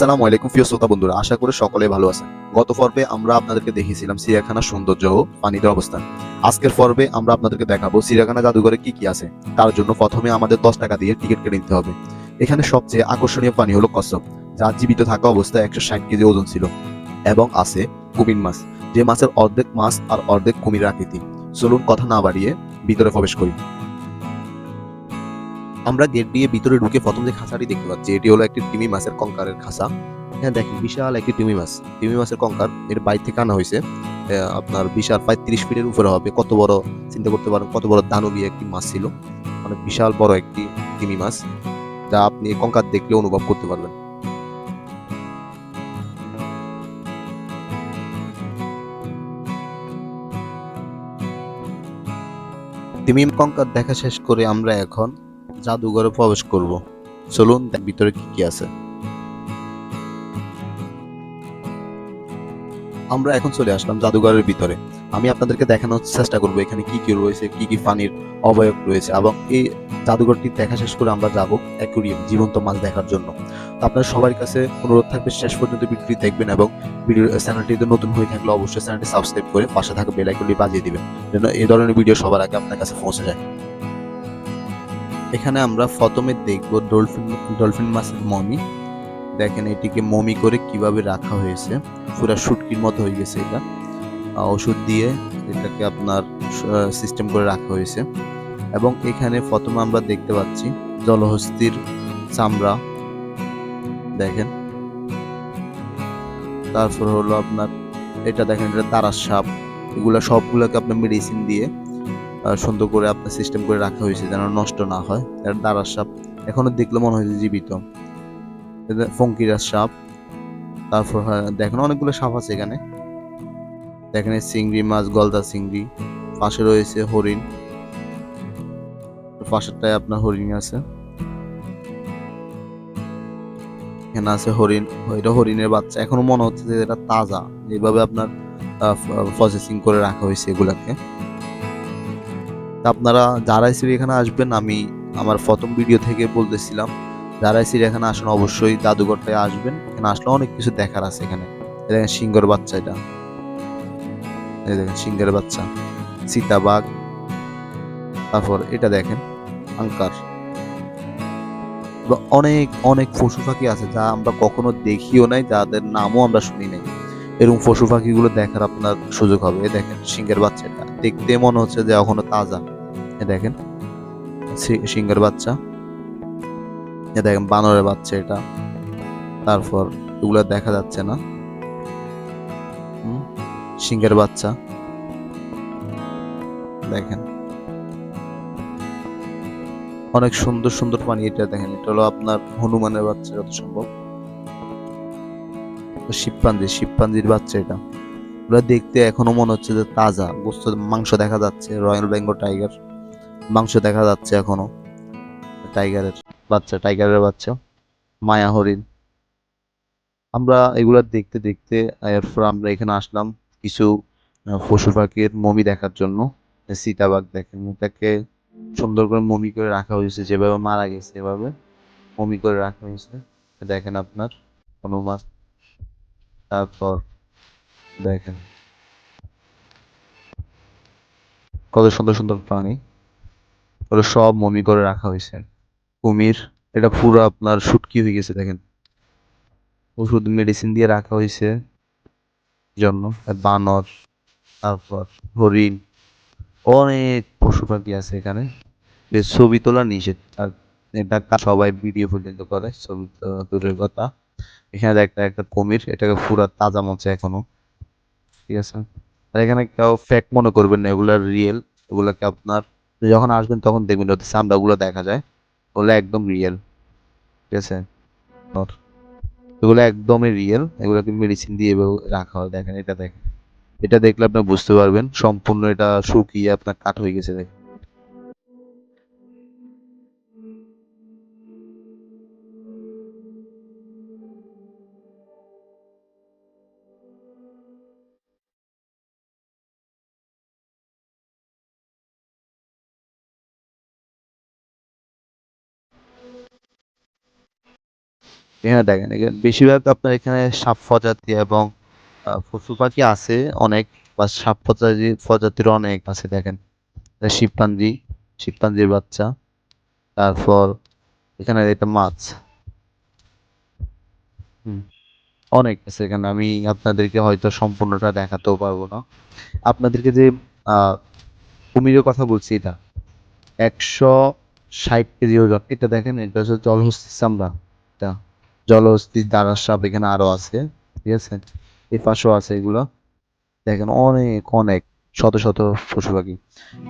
আসসালামু আলাইকুম প্রিয় শ্রোতা বন্ধুরা, আশা করি সকলে ভালো আছেন। গত পর্বে আমরা আপনাদেরকে দেখিয়েছিলাম চিড়িয়াখানার সৌন্দর্য ও পানিতে অবস্থান। আজকের পর্বে আমরা আপনাদেরকে দেখাবো চিড়িয়াখানা জাদুঘরে কি কি আছে। তার জন্য প্রথমে আমাদের দশ টাকা দিয়ে টিকিট কেটে নিতে হবে। এখানে সবচেয়ে আকর্ষণীয় প্রাণী হলো কচ্ছপ যা জীবিত থাকা অবস্থায় একশো ষাট কেজি ওজন ছিল এবং আছে কুমির মাছ, যে মাছের অর্ধেক মাছ আর অর্ধেক কুমির আকৃতি। চলুন কথা না বাড়িয়ে ভিতরে প্রবেশ করি। আমরা গেট দিয়ে ভিতরে ঢুকে প্রথম যে খাঁচাটি দেখতে পাচ্ছি, এটি হলো একটি টিমি মাছের কঙ্কারের খাঁচা। হ্যাঁ দেখেন, বিশাল একটি টিমি মাছ। টিমি মাছের কঙ্কার, এর বাইর থেকে আনা হয়েছে। আপনার বিশাল তিরিশ ফিটের উপরে হবে। কত বড়, চিন্তা করতে পারেন, কত বড় দানবী একটি মাছ ছিল। মানে বিশাল বড় একটি টিমি মাছ, যা আপনি কঙ্কার দেখলে অনুভব করতে পারবেন। তিমি কঙ্কার দেখা শেষ করে আমরা এখন জাদুঘরে প্রবেশ করব। চলুন ভিতরে কি কি আছে। আমরা এখন চলে আসলাম জাদুঘরের ভিতরে। আমি আপনাদেরকে দেখানোর চেষ্টা করব এখানে কি কি রয়েছে, কি কি পানির অবয়ব রয়েছে এবং এই জাদুঘরটি দেখা শেষ করে আমরা যাব অ্যাকুরিয়াম, জীবন্ত মাছ দেখার জন্য। আপনার সবার কাছে অনুরোধ থাকবে শেষ পর্যন্ত ভিডিওটি দেখবেন এবং ভিডিও চ্যানেলটিতে নতুন হয়ে থাকলে অবশ্যই চ্যানেলটি সাবস্ক্রাইব করে পাশে থাকা বেল আইকনটি বাজিয়ে দিবেন, যেন এই ধরনের ভিডিও সবার আগে আপনার কাছে পৌঁছে যায়। এখানে আমরা প্রথমে দেখব ডলফিন ডলফিন মাছের মমি। দেখেন এটিকে মমি করে কীভাবে রাখা হয়েছে। পুরো শুটকির মতো হয়ে গেছে এটা। ওষুধ দিয়ে এটাকে আপনার সিস্টেম করে রাখা হয়েছে। এবং এখানে প্রথমে আমরা দেখতে পাচ্ছি জলহস্তির চামড়া। দেখেন। তারপর হলো আপনার, এটা দেখেন, এটা তারার সাপ। এগুলো সবগুলোকে আপনার মেডিসিন দিয়ে সুন্দর করে আপনার সিস্টেম করে রাখা হয়েছে যেন নষ্ট না হয়। এর দাঁড়ার সাপ এখনও দেখলে মনে হয় যে জীবিত। এটা ফঙ্কিরার সাপ। তারপর দেখেন অনেকগুলো সাপ আছে এখানে। দেখেন চিংড়ি মাছ, গলদা চিংড়ি। পাশে রয়েছে হরিণ। পাশেরটায় আপনার হরিণ আছে। এখানে আছে হরিণ। এটা হরিণের বাচ্চা। এখনও মনে হচ্ছে যে এটা তাজা। যেভাবে আপনার প্রসেসিং করে রাখা হয়েছে এগুলাকে। আপনারা যারা এখানে আসবেন, আমি আমার প্রথম ভিডিও থেকে বলতেছিলাম, যারা এখানে আসেন অবশ্যই জাদুঘরটায় আসবেন। এখানে আসলে অনেক কিছু দেখার আছে এখানে। দেখেন সিংহের বাচ্চা এটা। দেখেন সিংহের বাচ্চা। সীতাবাঘ। তারপর এটা দেখেন, আঙ্কার। অনেক অনেক পশু পাখি আছে যা আমরা কখনো দেখিও নাই, যাদের নামও আমরা শুনি নাই। এরকম পশু পাখিগুলো দেখার আপনার সুযোগ হবে। দেখেন সিংহের বাচ্চাটা দেখতে মনে হচ্ছে যে এখনও তাজা। দেখেন সিংহের বাচ্চা। দেখেন, বানরের বাচ্চা এটা। তারপর এগুলো দেখা যাচ্ছে না। সিংহের বাচ্চা। দেখেন। অনেক সুন্দর সুন্দর পানি এটা দেখেন। এটা হলো আপনার হনুমানের বাচ্চা, যত সম্ভব। শিবপাঞ্জি, শিবপাঞ্জির বাচ্চা এটা। ওরা দেখতে এখনও মনে হচ্ছে যে তাজা, গোস্ত, মাংস দেখা যাচ্ছে, রয়্যাল বেঙ্গল টাইগার, মাংস দেখা যাচ্ছে এখনও, টাইগারের বাচ্চা টাইগারের বাচ্চা, মায়া হরিণ। আমরা এগুলা দেখতে দেখতে, এরপর আমরা এখানে আসলাম কিছু পশু পাখির মমি দেখার জন্য সীতাবাঘ দেখেন তাকে সুন্দর করে মমি করে রাখা হয়েছে, যেভাবে মারা গেছে, এভাবে মমি করে রাখা হয়েছে। দেখেন আপনার, হনুমান। তারপর দেখেন। কত সুন্দর সুন্দর প্রাণী। ওগুলো সব মমি করে রাখা হয়েছে। কুমির, এটা পুরো আপনার শুটকি হয়ে গেছে, দেখেন। ওষুধ মেডিসিন দিয়ে রাখা হয়েছে জন্য। বানর, তারপর হরিণ, অনেক পশু পাখি আছে এখানে। ছবি তোলা নিষেধ। আর এটা সবাই ভিডিও পর্যন্ত করে, ছবি তো দূরের কথা। এখানে একটা একটা কুমির, এটাকে পুরো তাজা মচ্ছে এখনও। ঠিক আছে? আর এখানে কেউ ফেক মনে করবেন না, এগুলো রিয়েল এগুলোকে আপনার? যখন আসবেন তখন দেখবেন ওদের চামড়াগুলো দেখা যায়। ওগুলো একদম রিয়েল ঠিক আছে? এগুলো একদমই রিয়েল এগুলোকে মেডিসিন দিয়ে রাখা হয়। দেখেন এটা দেখেন। এটা দেখলে আপনি বুঝতে পারবেন, সম্পূর্ণ এটা শুকিয়ে আপনার কাট হয়ে গেছে দেখেন। এখানে দেখেন এখানে বেশিরভাগ আপনার এখানে সাপ প্রজাতি এবং পশু পাখি আছে অনেক, বা সাপ প্রজাতি, প্রজাতির অনেক আছে, দেখেন। শিবপাঞ্জি, শিবপাঞ্জির বাচ্চা। তারপর এখানে এটা মাছ। হুম। অনেক আছে এখানে, আমি আপনাদেরকে হয়তো সম্পূর্ণটা দেখাতেও পারব না। আপনাদেরকে যে কুমিরের কথা বলছি এটা, একশো ষাট কেজি ওজন। এটা দেখেন, এটা হচ্ছে জলহস্তি চামড়া। জলহস্তি দাঁড়ার সাপ এখানে আরও আছে, ঠিক আছে? এই পাশেও আছে এগুলো। দেখেন অনেক অনেক, শত শত পশু পাখি।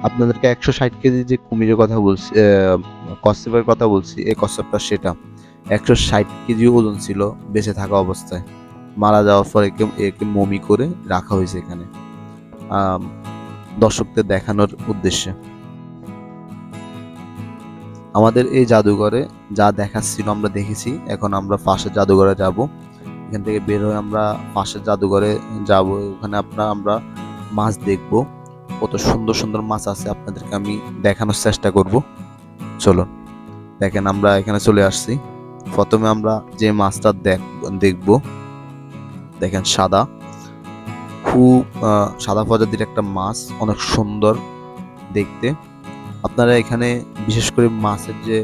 আপনাদেরকে একশো ষাট কেজি যে কুমিরের কথা বলছি কচ্ছপের কথা বলছি, এই কচ্ছপটা সেটা। একশো ষাট কেজি ওজন ছিল বেঁচে থাকা অবস্থায়। মারা যাওয়ার পর একে একে মমি করে রাখা হয়েছে এখানে। দর্শকদের দেখানোর উদ্দেশ্যে। আমাদের এই জাদুঘরে যা দেখার ছিল আমরা দেখেছি। এখন আমরা পাশের জাদুঘরে যাব। এখান থেকে বের হয়ে আমরা পাশের জাদুঘরে যাব। ওখানে আপনার আমরা মাছ দেখব। কত সুন্দর সুন্দর মাছ আছে। আপনাদেরকে আমি দেখানোর চেষ্টা করব। চলুন, দেখেন আমরা এখানে চলে আসছি। প্রথমে আমরা যে মাছটা দেখ দেখব, দেখেন সাদা। খুব সাদা প্রজাতির একটা মাছ। অনেক সুন্দর দেখতে। আপনারা এখানে বিশেষ করে মাছের যে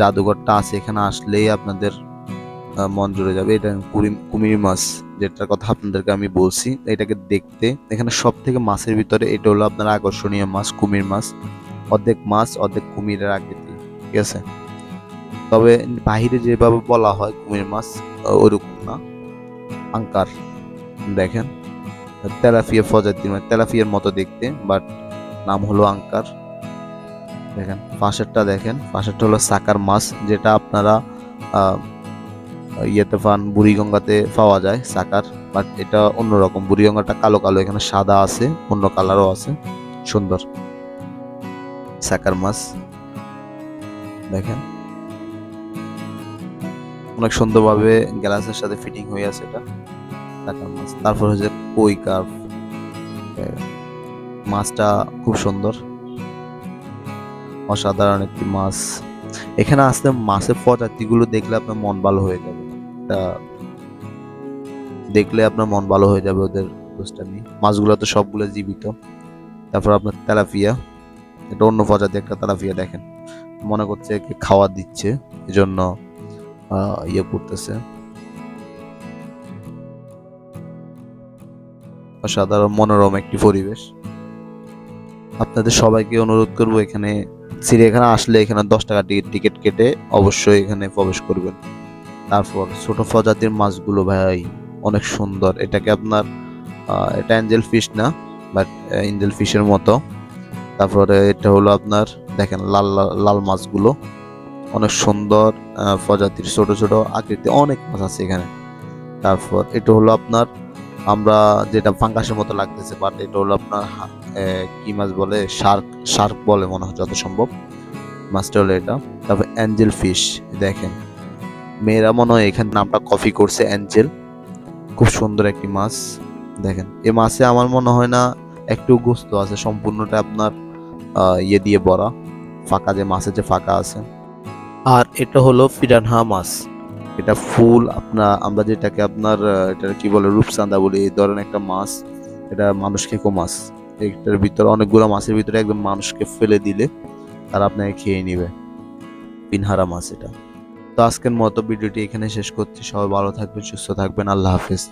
জাদুঘরটা আছে, এখানে আসলেই আপনাদের মন জুড়ে যাবে। এটা কুমির মাছ, যেটার কথা আপনাদেরকে আমি বলছি, এটাকে দেখতে। এখানে সব থেকে মাছের ভিতরে এটা হলো আপনার আকর্ষণীয় মাছ, কুমির মাছ। অর্ধেক মাছ, অর্ধেক কুমিরের আকৃতি, ঠিক আছে? তবে বাহিরে যেভাবে বলা হয় কুমির মাছ ওরকম না। আঙ্কার, দেখেন। তেলাফিয়া প্রজাতির মানে তেলাফিয়ার মতো দেখতে, বাট নাম হলো আঙ্কার। দেখেন, পাশেরটা দেখেন, পাশেরটা হলো সাকার মাছ, যেটা আপনারা ইয়েতে পান, বুড়িগঙ্গাতে পাওয়া যায়, সাকার, বাট এটা অন্যরকম। বুড়িগঙ্গাটা কালো কালো, এখানে সাদা আছে, অন্য কালারও আছে, সুন্দর। সাকার মাছ, দেখেন। অনেক সুন্দরভাবে গ্লাসের সাথে ফিটিং হয়ে আছে এটা, সাকার মাছ। তারপর হচ্ছে কই কার্ভ মাছটা খুব সুন্দর। অসাধারণ একটি মাছ। এখানে আসলে মাছের প্রজাতিগুলো দেখলে আপনার মন ভালো হয়ে যাবে। দেখলে আপনার মন ভালো হয়ে যাবে ওদের দুষ্টামি মাছগুলো তো সবগুলো জীবিত। তারপর আপনার তেলাপিয়া। এটা অন্য প্রজাতি একটা তেলাপিয়া দেখেন। মনে করছে একে খাওয়া দিচ্ছে, এজন্য ইয়ে করতেছে। অসাধারণ, মনোরম একটি পরিবেশ। আপনাদের সবাইকে অনুরোধ করব এখানে চিড়িয়াখানা আসলে এখানে দশ টাকা টিকিট কেটে অবশ্যই এখানে প্রবেশ করবেন। তারপর ছোট প্রজাতির মাছগুলো ভাই, অনেক সুন্দর। এটাকে আপনার এটা অ্যাঞ্জেল ফিশ না, বাট এঞ্জেল ফিশের মতো। তারপরে এটা হলো আপনার, দেখেন লাল- লাল মাছগুলো। অনেক সুন্দর প্রজাতির ছোট ছোট আকৃতি। অনেক মাছ আছে এখানে। তারপর এটা হলো আপনার আমরা যেটা ফাঙ্গাসের মতো লাগতেছে বাট এটা হলো আপনার কি মাছ বলে? শার্ক শার্ক বলে মনে হয় যত সম্ভব। মাছটা হলো এটা। তারপর অ্যাঞ্জেল ফিশ দেখেন। মেয়েরা মনে হয় এখানে নামটা কফি করছে অ্যাঞ্জেল খুব সুন্দর একটি মাছ, দেখেন। এ মাছে আমার মনে হয় না একটু গোস্ত আছে, সম্পূর্ণটা আপনার ইয়ে দিয়ে বড়া ফাঁকা যে মাছের যে ফাঁকা আছে। আর এটা হলো পিরানহা মাছ। এটা ফুল আপনার আমরা যেটাকে আপনার এটা কি বলে, রূপচাঁদা বলি, এই ধরনের একটা মাছ, এটা মানুষ খেকো মাছ। এটার ভিতরে অনেকগুলো মাছের ভিতরে একদম মানুষকে ফেলে দিলে তারা আপনাকে খেয়ে নিবে। পিনহারা মাছ এটা। তো আজকের মতো ভিডিওটি এখানে শেষ করছি। সবাই ভালো থাকবেন, সুস্থ থাকবেন। আল্লাহ হাফেজ।